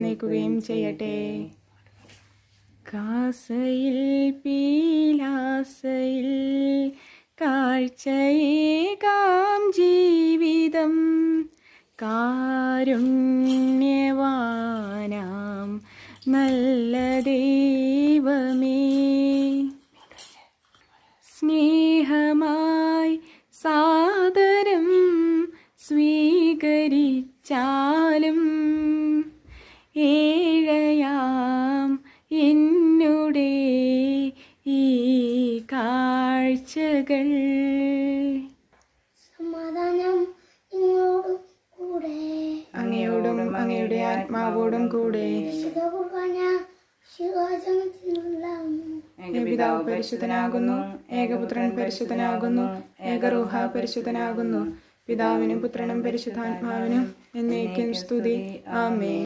നീക്കുകയും ചെയ്യട്ടെ. കാസയിൽ പീലാസയിൽ കാഴ്ചയേകാം ജീവിതം. കാരുണ്യവാനാം നല്ല ദൈവമേ. സ്നേഹമായി സാദരം സ്വീകരിച്ചാലും ഏഴയാം എന്നുടെ ഈ കാഴ്ചകൾ. സമാധാനം അങ്ങയോടും അങ്ങയുടെ ആത്മാവോടും കൂടെ. ഏകപിതാവ് പരിശുദ്ധനാകുന്നു ഏകപുത്രൻ പരിശുദ്ധനാകുന്നു ഏകറൂഹ പരിശുദ്ധനാകുന്നു. പിതാവിനും പുത്രനും പരിശുദ്ധാത്മാവിനും എന്നേക്കും സ്തുതി. ആമേ